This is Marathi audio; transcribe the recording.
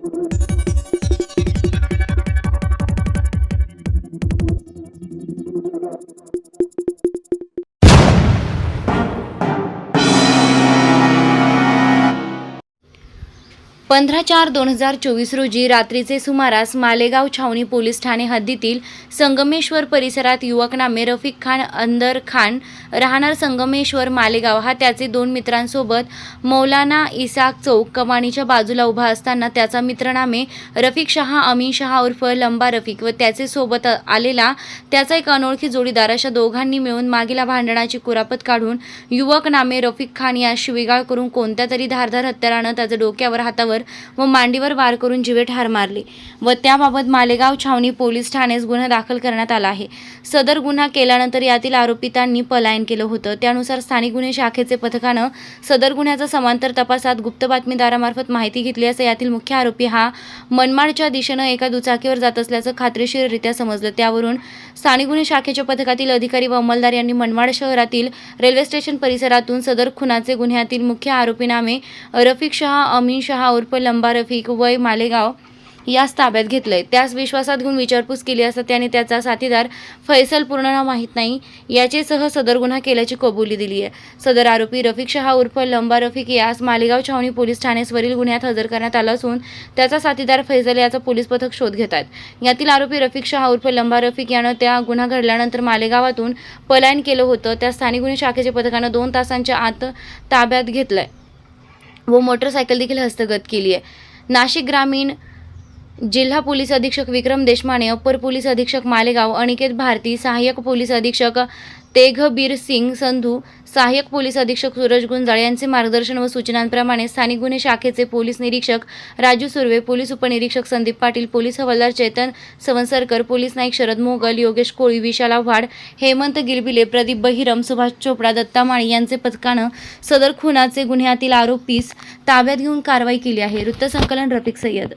Thank you. पंधरा चार दोन हजार चोवीस रोजी रात्रीचे सुमारास मालेगाव छावणी पोलीस ठाणे हद्दीतील संगमेश्वर परिसरात युवक नामे रफिक खान अंदर खान राहणार संगमेश्वर मालेगाव. हा त्याचे दोन मित्रांसोबत मौलाना इसाक चौक कमानीच्या बाजूला उभा असताना त्याचा मित्र नामे रफिक शहा अमीन शहा उर्फ लंबा रफिक व त्याचे सोबत आलेला त्याचा एक अनोळखी जोडीदार अशा दोघांनी मिळून मागील भांडणाची कुरापत काढून युवक नामे रफिक खान यास शिवीगाळ करून कोणत्या तरी धारदार हत्यारानं त्याच्या डोक्यावर हातावर व मांडीवर वार करून जीवे ठार मारले. व त्याबाबत मालेगाव छावणी पोलीस ठाण्यास गुन्हा दाखल करण्यात आला आहे. सदर गुन्हा केल्यानंतर यातील आरोपितांनी पलायन केलं होतं. त्यानुसार स्थानिक गुन्हे शाखेचे पथकानं सदर गुन्ह्याचा समांतर तपासात गुप्त बातमीदारामार्फत माहिती घेतली असं यातील मुख्य आरोपी हा मनमाडच्या दिशेनं एका दुचाकीवर जात असल्याचं खात्रीशीररित्या समजलं. त्यावरून स्थानिक गुन्हे शाखेच्या पथकातील अधिकारी व अंमलदार यांनी मनमाड शहरातील रेल्वे स्टेशन परिसरातून सदर खुनाचे गुन्ह्यातील मुख्य आरोपी नामे रफिक शहा अमीन शहा उर्फ लंबा रफिक वय मालेगाव यास ताब्यात घेतलंय. त्यास विश्वासात घेऊन विचारपूस केली असता त्याने त्याचा साथीदार फैसल पूर्ण नाव माहीत नाही याचेसह सदर गुन्हा केल्याची कबुली दिली आहे सदर आरोपी रफिक शहा उर्फ लंबा रफिक यास मालेगाव छावणी पोलीस ठाणेसवरील गुन्ह्यात हजर करण्यात आला असून त्याचा साथीदार फैसल याचा पोलीस पथक शोध घेत आहेत यातील आरोपी रफिक शहा उर्फ लंबा रफिक यानं त्या गुन्हा घडल्यानंतर मालेगावातून पलायन केलं होतं. त्या स्थानिक गुन्हे शाखेच्या पथकानं दोन तासांच्या आत ताब्यात घेतलंय. व मोटरसायकल देखील हस्तगत केली आहे. नाशिक ग्रामीण जिल्हा पोलीस अधीक्षक विक्रम देशमाने अप्पर पोलीस अधीक्षक मालेगाव अनिकेत भारती सहाय्यक पोलीस अधीक्षक तेघबीर सिंग संधू सहाय्यक पोलीस अधीक्षक सूरज गुंजाळ यांचे मार्गदर्शन व सूचनांप्रमाणे स्थानिक गुन्हे शाखेचे पोलीस निरीक्षक राजू सुर्वे पोलीस उपनिरीक्षक संदीप पाटील पोलीस हवालदार चेतन सवनसरकर पोलीस नाईक शरद मोगल योगेश कोळी विशाल आव्हाड हेमंत गिलबिले प्रदीप बहिरम सुभाष चोपडा दत्ता माळी यांचे पथकानं सदर खुनाचे गुन्ह्यातील आरोपीस ताब्यात घेऊन कारवाई केली आहे. वृत्तसंकलन रफिक सय्यद.